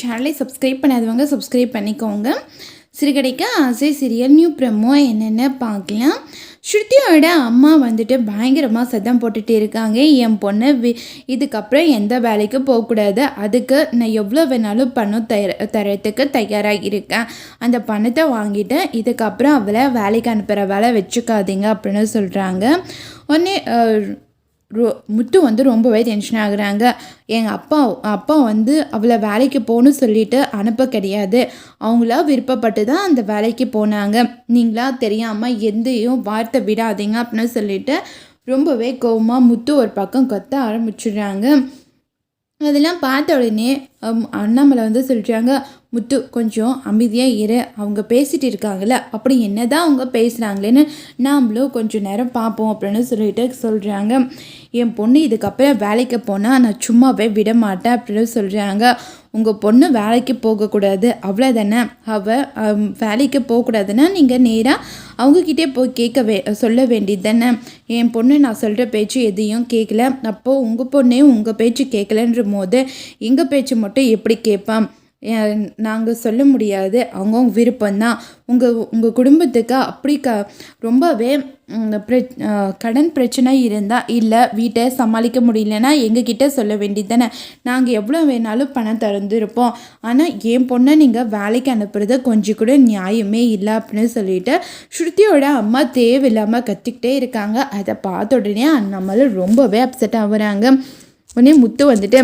சேனலை சப்ஸ்கிரைப் பண்ணாதவங்க சப்ஸ்கிரைப் பண்ணிக்கோங்க. சிறுகடைக்கு ஆசை சீரியல் நியூ ப்ரமோ என்னென்ன பார்க்கலாம்? ஸ்ருதியோட அம்மா வந்துட்டு பயங்கரமாக சத்தம் போட்டுட்டு இருக்காங்க. என் பொண்ணு வி இதுக்கப்புறம் எந்த வேலைக்கும் போகக்கூடாது. அதுக்கு நான் எவ்வளோ வேணாலும் பணம் தர தரத்துக்கு தயாராக இருக்கேன் அந்த பணத்தை வாங்கிட்டு இதுக்கப்புறம் அவளை வேலைக்கு அனுப்புகிற வேலை வச்சுக்காதீங்க அப்படின்னு சொல்கிறாங்க உடனே ரொ முத்து வந்து ரொம்பவே டென்ஷன் ஆகுறாங்க. எங்கள் அப்பா அப்பா வந்து அவளை வேலைக்கு போகணும் சொல்லிட்டு அனுப்ப கிடையாது. அவங்களா விருப்பப்பட்டு தான் அந்த வேலைக்கு போனாங்க. நீங்களா தெரியாமல் எந்தையும் வார்த்தை விடாதீங்க அப்படின்னு சொல்லிட்டு ரொம்பவே கோவமாக முத்து ஒரு பக்கம் கத்த ஆரம்பிச்சிடுறாங்க. அதெல்லாம் பார்த்த உடனே அண்ணாமலை வந்து சொல்கிறாங்க முத்து கொஞ்சம் அமைதியாக இரு. அவங்க பேசிகிட்டு இருக்காங்கல்ல. அப்படி என்ன தான் அவங்க பேசுகிறாங்களேன்னு நாமளும் கொஞ்சம் நேரம் பார்ப்போம் அப்படின்னு சொல்லிட்டு சொல்கிறாங்க என் பொண்ணு இதுக்கப்புறம் வேலைக்கு போனால் நான் சும்மாவே விட மாட்டேன் அப்படின்னு சொல்கிறாங்க உங்கள் பொண்ணு வேலைக்கு போகக்கூடாது. அவ்வளோதானே அவள் வேலைக்கு போகக்கூடாதுன்னா நீங்கள் நேராக அவங்கக்கிட்டே போய் கேட்க வே சொல்ல வேண்டியது தானே என் பொண்ணு நான் சொல்கிற பேச்சு எதையும் கேட்கல. அப்போது உங்கள் பொண்ணே உங்கள் பேச்சு கேட்கலன்ற போது எங்கள் பேச்சு மட்டும் எப்படி கேட்பான்? நாங்கள் சொல்ல முடியாது. அவங்கவுங்க விருப்பம்தான். உங்கள் உங்கள் குடும்பத்துக்கு அப்படி க ரொம்பவே பிர கடன் பிரச்சனை இருந்தால் இல்லை வீட்டை சமாளிக்க முடியலன்னா எங்ககிட்ட சொல்ல வேண்டியது தானே நாங்கள் எவ்வளோ வேணாலும் பணம் திறந்துருப்போம் ஆனால் என் பொண்ணை நீங்கள் வேலைக்கு அனுப்புறது கொஞ்சம் கூட நியாயமே இல்லை அப்படின்னு சொல்லிட்டு ஸ்ருதியோட அம்மா தேவையில்லாமல் கத்திக்கிட்டே இருக்காங்க. அதை பார்த்த உடனே நம்மளும் ரொம்பவே அப்செட் ஆகுறாங்க. உடனே முத்து வந்துட்டு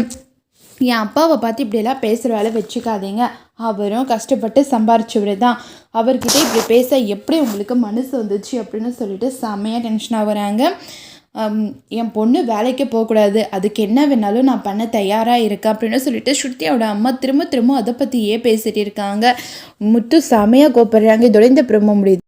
என் அப்பாவை பார்த்து இப்படியெல்லாம் பேசுகிற வேலை வச்சுக்காதீங்க. அவரும் கஷ்டப்பட்டு சம்பாரிச்சவர் தான். அவர்கிட்ட இப்படி பேச எப்படி உங்களுக்கு மனசு வந்துச்சு அப்படின்னு சொல்லிட்டு செம்மையாக டென்ஷன் ஆகுறாங்க. என் பொண்ணு வேலைக்கு போகக்கூடாது. அதுக்கு என்ன வேணாலும் நான் பண்ண தயாராக இருக்கேன் அப்படின்னு சொல்லிட்டு ஸ்ருத்தியோட அம்மா திரும்ப திரும்ப அதை பற்றியே பேசிட்டு இருக்காங்க. முத்து செமையாக கோப்படுறாங்க இதோட இந்த பிரம்ம முடியுது.